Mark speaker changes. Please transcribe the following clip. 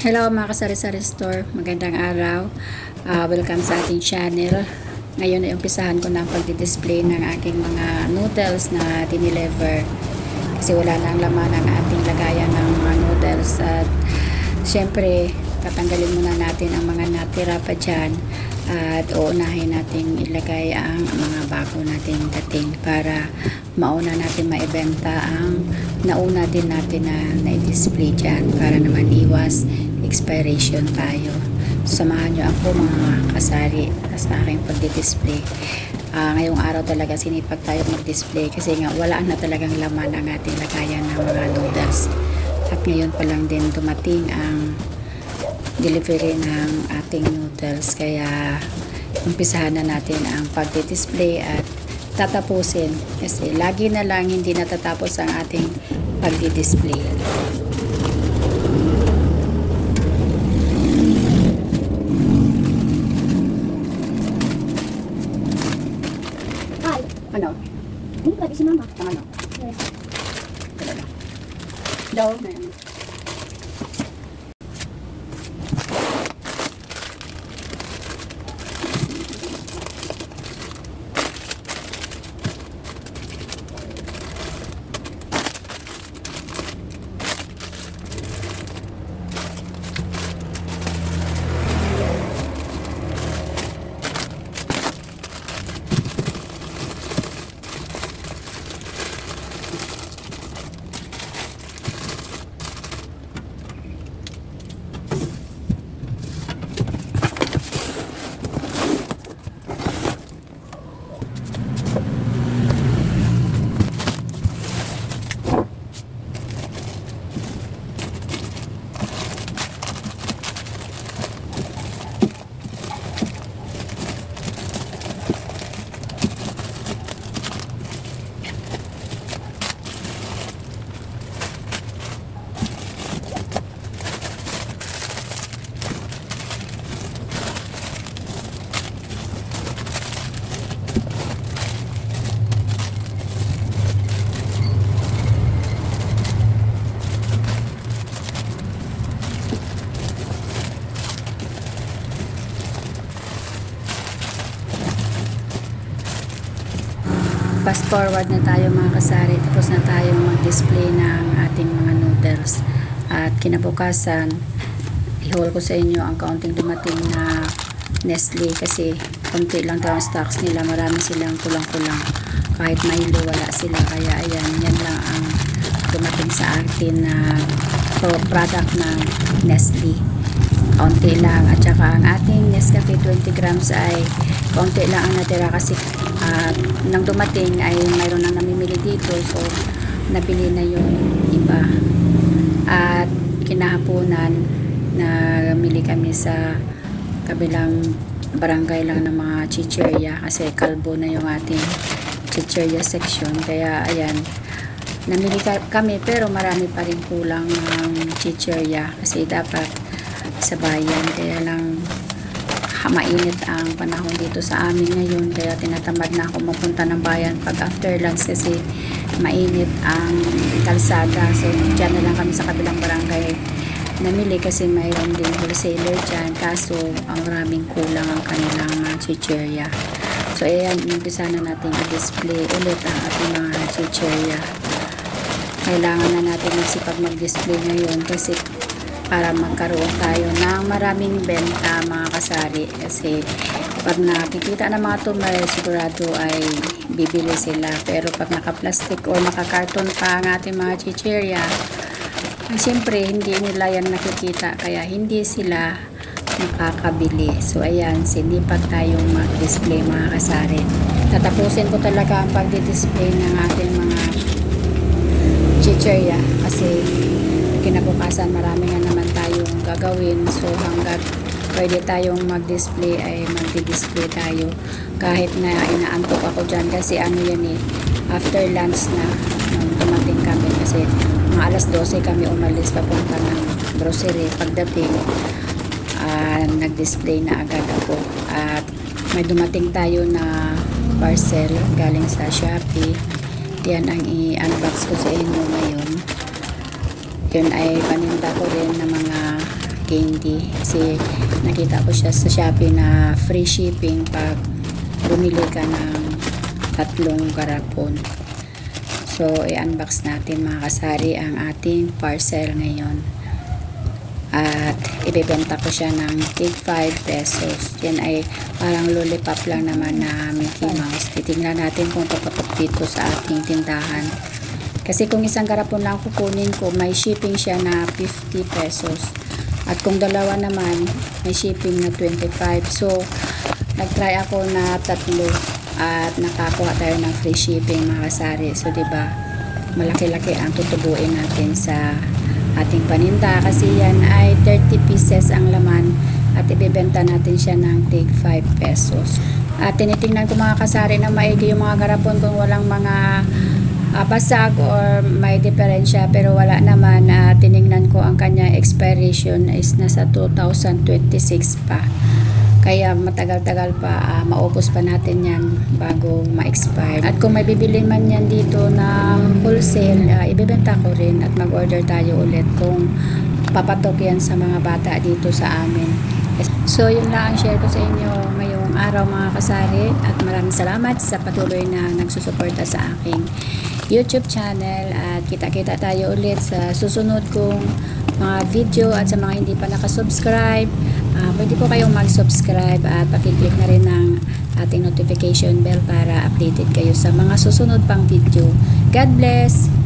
Speaker 1: Hello mga kasari-sari store, magandang araw. Ah, welcome sa ating channel. Ngayon ay umpisahan ko na ang pagdi-display ng aking mga noodles na dineliver. Kasi wala na ang laman ang ating lagayan ng mga noodles. At syempre, tatanggalin muna natin ang mga natira pa dyan. At uunahin natin ilagay ang mga bago nating dating para mauna natin maibenta ang nauna din natin na na-display dyan para naman iwas expiration tayo. Samahan nyo ako mga kasari sa aking pagdi-display. Ah, ngayong araw talaga sinipag tayo mag-display kasi nga wala na talagang laman ang ating lagayan ng mga noodles. At ngayon pa lang din dumating ang delivery ng ating noodles kaya umpisahan na natin ang pagdi-display at tatapusin kasi lagi na lang hindi natatapos ang ating pagdi-display.
Speaker 2: Ay,
Speaker 1: Ano?
Speaker 2: hindi pwede si mama.
Speaker 1: Ano?
Speaker 2: Yes.
Speaker 1: Daw. Fast forward na tayo mga kasari. Tapos na tayo mag-display ng ating mga noodles. At kinabukasan, i-haul ko sa inyo ang kaunting dumating na Nestle kasi konti lang daw ang stocks nila. Marami silang kulang-kulang. Kahit Milo, wala sila. Kaya ayan, yan lang ang dumating sa atin na pro- product ng Nestle kaunti lang at saka ang ating Nescafe 20 grams ay kaunti lang ang natira kasi ah, nang dumating ay mayroon nang namimili dito. So nabili na yung iba. At kinahaponan namili kami sa kabilang barangay lang ng mga chicherya kasi kalbo na yung ating chicherya section. Kaya ayan namili ka- kami pero marami pa rin kulang ng chicherya kasi dapat sa bayan. Kaya lang mainit ang panahon dito sa amin ngayon kaya tinatamad na ako mapunta ng bayan pag after lunch kasi mainit ang kalsada. So dyan na lang kami sa kabilang barangay namili kasi mayroon din wholesaler dyan. Kaso ang maraming kulang ang kanilang uh, chicherya. So ayan umpisa na natin i-display ulit ang ating mga chicherya. Kailangan na natin magsipag mag-display ngayon kasi para magkaroon tayo ng maraming benta mga kasari. Kasi pag nakikita ng mga tumay sigurado ay bibili sila. Pero pag naka-plastic or naka-carton pa ang ating mga chicherya ay siyempre hindi nila yan nakikita. Kaya hindi sila makakabili. So ayan sinipag tayong mag-display mga kasari. Tatapusin ko talaga ang pagdi-display ng ating mga chicherya kasi kinabukasan marami nga naman gagawin. So hanggat pwede tayong mag-display ay magdi-display tayo. Kahit na inaantok ako dyan kasi ano yan eh after lunch na nung dumating kami. Kasi mga alas 12 kami umalis papunta ng grocery. Pagdating ah, nag-display na agad ako. At may dumating tayo na parcel galing sa Shopee. Yan ang i-unbox ko sa inyo ngayon. Yun ay paninda ko rin ng mga candy kasi nakita ko siya sa Shopee na free shipping pag bumili ka ng tatlong garapon. So, i-unbox natin mga kasari ang ating parcel ngayon. At ibebenta ko siya ng tig 5 pesos. Yan ay parang lollipop lang naman na Mickey Mouse. Titingnan natin kung tututok dito sa ating tindahan. Kasi kung isang garapon lang kukunin ko, may shipping siya na 50 pesos. At kung dalawa naman, may shipping na 25. So, nag-try ako na tatlo at nakakuha tayo ng free shipping mga kasari. So, 'di ba? Malaki-laki ang tutubuin natin sa ating paninda kasi yan ay 30 pieces ang laman at ibebenta natin siya ng tig 5 pesos. At tinitingnan ko mga kasari na maigi yung mga garapon kung walang mga ah, basag or may diferensya pero wala naman na ko ang kanya expiration is nasa 2026 pa. Kaya matagal-tagal pa, ah, maubos pa natin yan bago ma-expire. At kung may bibilin man yan dito ng wholesale, ah, ibebenta ko rin at mag-order tayo ulit kung papatok yan sa mga bata dito sa amin. So, yun lang ang share ko sa inyo ngayong araw mga kasari at maraming salamat sa patuloy na nagsusuporta sa aking YouTube channel at kita-kita tayo ulit sa susunod kong mga video at sa mga hindi pa nakasubscribe Ah, pwede po kayong mag-subscribe at pakiclick na rin ng ating notification bell para updated kayo sa mga susunod pang video. God bless!